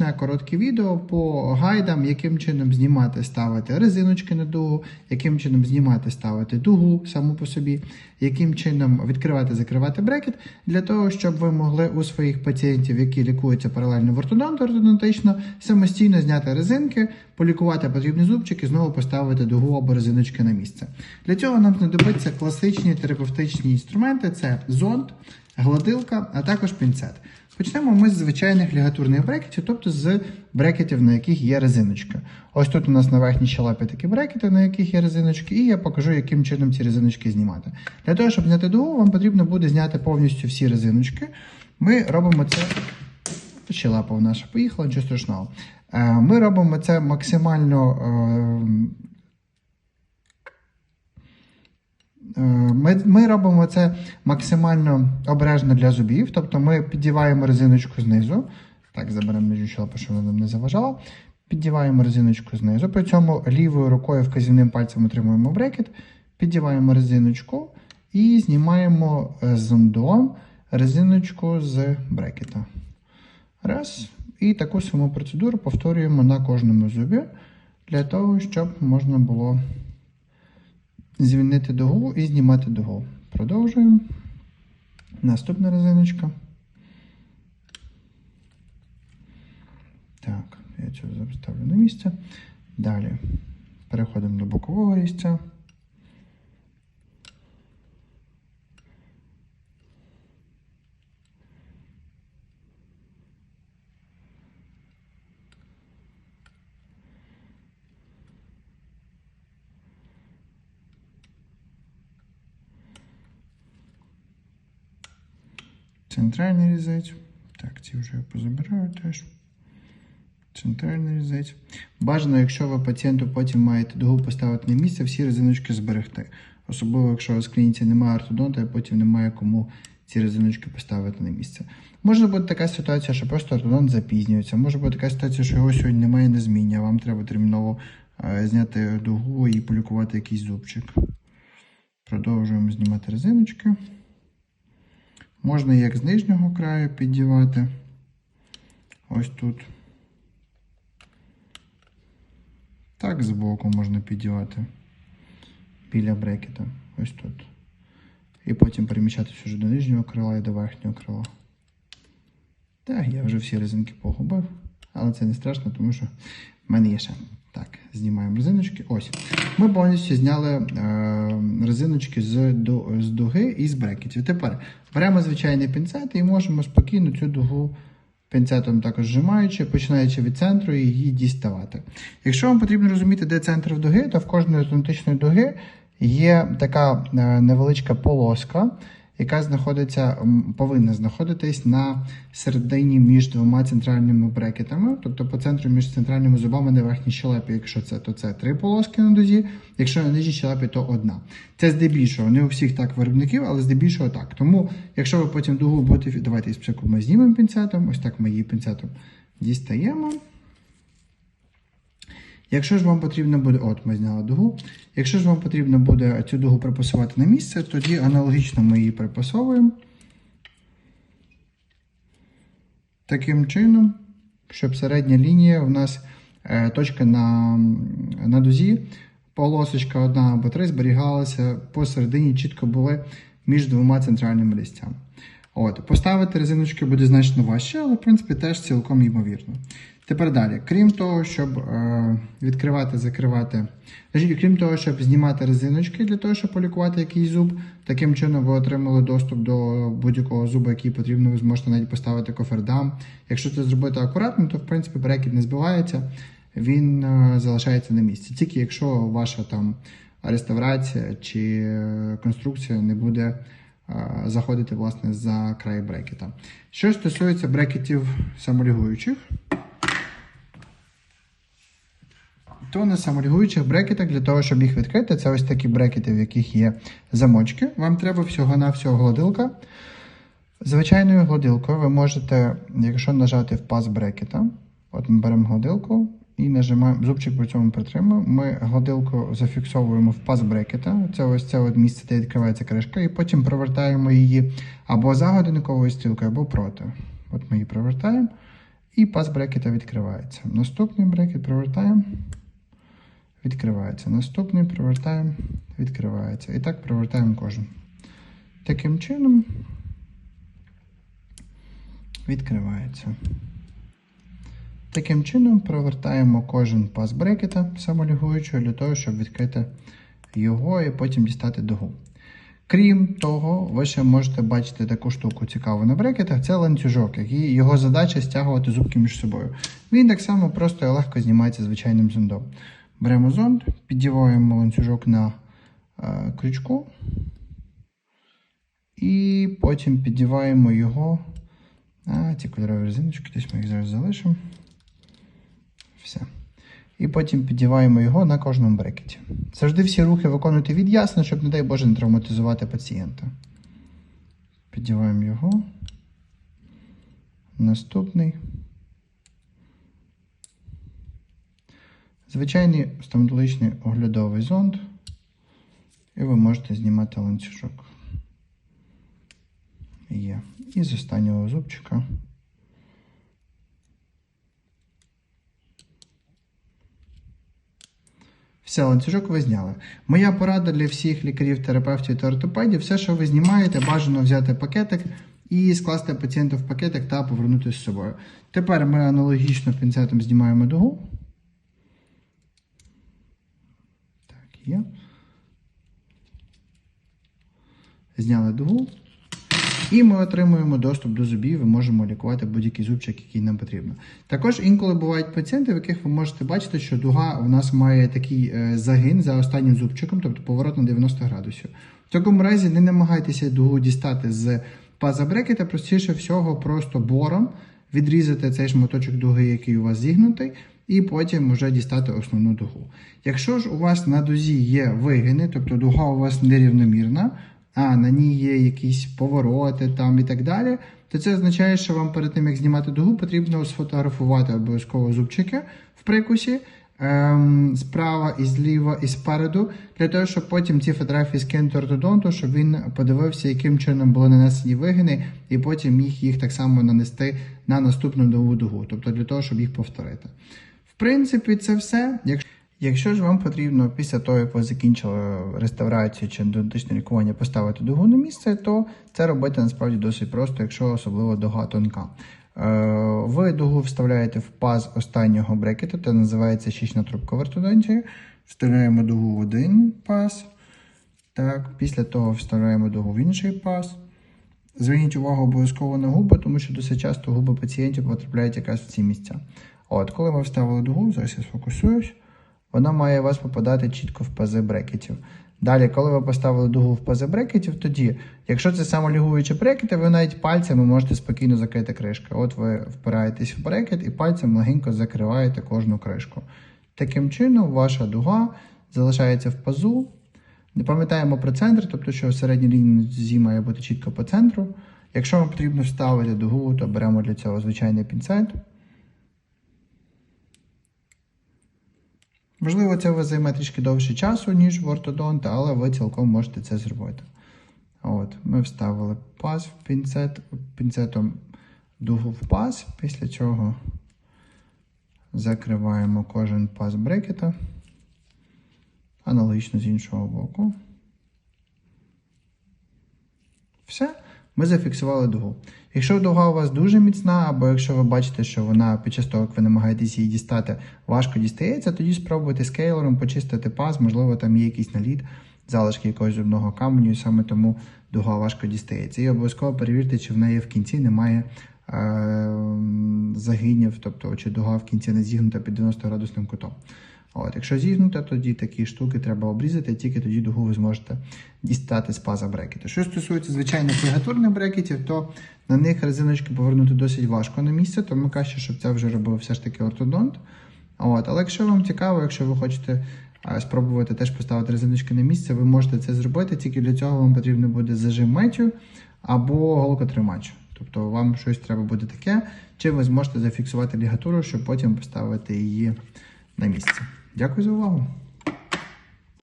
зручне коротке відео по гайдам, яким чином знімати, ставити резиночки на дугу, яким чином знімати, ставити дугу саму по собі, яким чином відкривати, закривати брекет, для того, щоб ви могли у своїх пацієнтів, які лікуються паралельно в ортодонту ортодонтично, самостійно зняти резинки, полікувати потрібні зубчики, знову поставити дугу або резиночки на місце. Для цього нам знадобиться класичні терапевтичні інструменти: це зонд, гладилка, а також пінцет. Почнемо ми з звичайних лігатурних брекетів, тобто з брекетів, на яких є резиночка. Ось тут у нас на верхній щелепі такі брекети, на яких є резиночки, і я покажу, яким чином ці резиночки знімати. Для того, щоб зняти дугу, вам потрібно буде зняти повністю всі резиночки. Ми робимо це. Щелепа наша поїхала, нічого страшного. Е, ми робимо це максимально. е, Е, Ми, ми робимо це максимально обережно для зубів, тобто ми піддіваємо резиночку знизу. Так, заберемо щелепу, щоб вона нам не заважала. Піддіваємо резиночку знизу. При цьому лівою рукою вказівним пальцем отримуємо брекет, піддіваємо резиночку і знімаємо е, зондом резиночку з брекета. Раз. І таку саму процедуру повторюємо на кожному зубі, для того, щоб можна було звільнити дугу і знімати дугу. Продовжуємо. Наступна резиночка. Так, я цю ставлю на місце. Далі переходимо до бокового різця. Центральний різець. Так, ці вже я позабираю теж. Центральний різець. Бажано, якщо ви пацієнту потім маєте дугу поставити на місце, всі резиночки зберегти. Особливо, якщо у вас в клініці немає ортодонта, і потім немає кому ці резиночки поставити на місце. Може бути така ситуація, що просто ортодонт запізнюється. Може бути така ситуація, що його сьогодні немає на зміні, а вам треба терміново е, зняти дугу і полікувати якийсь зубчик. Продовжуємо знімати резиночки. Можна як з нижнього краю піддівати. Ось тут. Так, з боку можна піддівати біля брекета. Ось тут. І потім переміщатися вже до нижнього крила і до верхнього крила. Так, я вже всі резинки погубив, але це не страшно, тому що в мене є ще. Так, знімаємо резиночки. Ось. Ми повністю зняли е, резиночки з, ду, з дуги і з брекетів. Тепер беремо звичайний пінцет і можемо спокійно цю дугу пінцетом також зжимаючи, починаючи від центру її діставати. Якщо вам потрібно розуміти, де центр дуги, то в кожної автоматичної дуги є така е, невеличка полоска яка знаходиться, повинна знаходитись на середині між двома центральними брекетами, тобто по центру між центральними зубами на верхній щелепі, якщо це, то це три полоски на дозі, якщо на нижній щелепі, то одна. Це здебільшого, не у всіх так виробників, але здебільшого так. Тому, якщо ви потім дугу будете, давайте спочатку ми знімемо пінцетом, ось так ми її пінцетом дістаємо. Якщо ж вам потрібно буде, от ми зняли дугу. Якщо ж вам потрібно буде цю дугу припасувати на місце, тоді аналогічно ми її припасовуємо таким чином, щоб середня лінія у нас е, точка на на дузі, полосочка одна або три зберігалася посередині, чітко були між двома центральними лістями. От, Поставити резиночки буде значно важче, але в принципі теж цілком ймовірно. Тепер далі, крім того, щоб е, відкривати, закривати, крім того, щоб знімати резиночки для того, щоб полікувати якийсь зуб, таким чином ви отримали доступ до будь-якого зуба, який потрібно, ви зможете навіть поставити кофердам. Якщо це зробити акуратно, то в принципі брекет не збивається, він е, залишається на місці. Тільки якщо ваша там реставрація чи конструкція не буде е, заходити власне за край брекета. Що стосується брекетів самолігуючих, то на саморегуючих брекетах для того, щоб їх відкрити, це ось такі брекети, в яких є замочки. Вам треба всього-навсього гладилка. Звичайною гладилкою ви можете, якщо нажати в паз брекета, от ми беремо гладилку і нажимаємо, зубчик при цьому притримуємо. Ми гладилку зафіксовуємо в паз брекета. Це ось це от місце, де відкривається кришка, і потім провертаємо її або за годинниковою стрілкою, або проти. От ми її провертаємо. І пас брекета відкривається. Наступний брекет провертаємо. Відкривається. Наступний провертаємо, відкривається. І так провертаємо кожен. Таким чином відкривається. Таким чином провертаємо кожен пас брекета самолігуючого для того, щоб відкрити його і потім дістати дугу. Крім того, ви ще можете бачити таку штуку цікаву на брекетах. Це ланцюжок, який його задача стягувати зубки між собою. Він так само просто і легко знімається звичайним зондом. Беремо зонд, піддіваємо ланцюжок на е, крючку і потім піддіваємо його. А, ці кольорові резиночки, десь ми їх зараз залишимо. Все. І потім піддіваємо його на кожному брекеті. Завжди всі рухи виконуйте від ясно, щоб, не дай Боже, не травматизувати пацієнта. Піддіваємо його. Наступний. Звичайний стоматологічний оглядовий зонд. І ви можете знімати ланцюжок. Є. І з останнього зубчика. Все, ланцюжок ви зняли. Моя порада для всіх лікарів, терапевтів та ортопедів, все, що ви знімаєте, бажано взяти пакетик і скласти пацієнта в пакетик та повернути з собою. Тепер ми аналогічно пінцетом знімаємо дугу. Так, є. Зняли дугу. І ми отримуємо доступ до зубів і можемо лікувати будь-який зубчик, який нам потрібно. Також інколи бувають пацієнти, в яких ви можете бачити, що дуга в нас має такий е, загин за останнім зубчиком, тобто поворот на 90 градусів. В такому разі не намагайтеся дугу дістати з паза брекета, простіше всього, просто бором відрізати цей шматочок дуги, який у вас зігнутий, і потім вже дістати основну дугу. Якщо ж у вас на дузі є вигини, тобто дуга у вас нерівномірна, а на ній є якісь повороти там і так далі, то це означає, що вам перед тим, як знімати дугу, потрібно сфотографувати обов'язково зубчики в прикусі. ем, Справа і зліва, і спереду, для того, щоб потім ці фотографії скинути ортодонту, щоб він подивився, яким чином були нанесені вигини, і потім міг їх так само нанести на наступну нову дугу, тобто для того, щоб їх повторити. В принципі, це все. Якщо Якщо ж вам потрібно після того, як ви закінчили реставрацію чи додатичне лікування поставити дугу на місце, то це робити насправді досить просто, якщо особливо дуга тонка. Е, Ви дугу вставляєте в паз останнього брекету, це називається щічна трубка в ортодонтії. Вставляємо дугу в один паз. Так, Після того вставляємо дугу в інший паз. Зверніть увагу обов'язково на губи, тому що досить часто губи пацієнтів потрапляють якраз в ці місця. От, коли ми вставили дугу, зараз я сфокусуюсь, вона має вас попадати чітко в пази брекетів. Далі, коли ви поставили дугу в пази брекетів, тоді, якщо це самолігуючі брекети, ви навіть пальцями можете спокійно закрити кришки. От ви впираєтесь в брекет і пальцем легенько закриваєте кожну кришку. Таким чином, ваша дуга залишається в пазу. Не пам'ятаємо про центр, тобто, що середня лінія зі має бути чітко по центру. Якщо вам потрібно вставити дугу, то беремо для цього звичайний пінцет. Можливо, це вас займе трішки довше часу, ніж в ортодонта, але ви цілком можете це зробити. От, Ми вставили паз в пінцет, пінцетом дугу в паз, після чого закриваємо кожен паз брекета. Аналогічно з іншого боку. Все, ми зафіксували дугу. Якщо дуга у вас дуже міцна, або якщо ви бачите, що вона під час того, як ви намагаєтесь її дістати, важко дістається, тоді спробуйте скейлером почистити паз, можливо, там є якийсь наліт, залишки якогось зубного каменю, і саме тому дуга важко дістається. І обов'язково перевірте, чи в неї в кінці немає е- загинів, тобто чи дуга в кінці не зігнута під 90 градусним кутом. От, Якщо зігнута, тоді такі штуки треба обрізати, тільки тоді дугу ви зможете дістати з паза брекету. Що стосується звичайних лігатурних брекетів, то на них резиночки повернути досить важко на місце, тому краще, щоб це вже робив все ж таки ортодонт. От, Але якщо вам цікаво, якщо ви хочете спробувати теж поставити резиночки на місце, ви можете це зробити, тільки для цього вам потрібно буде зажим мечу або голкотримач. Тобто вам щось треба буде таке, чи ви зможете зафіксувати лігатуру, щоб потім поставити її на місце. Дякую за увагу.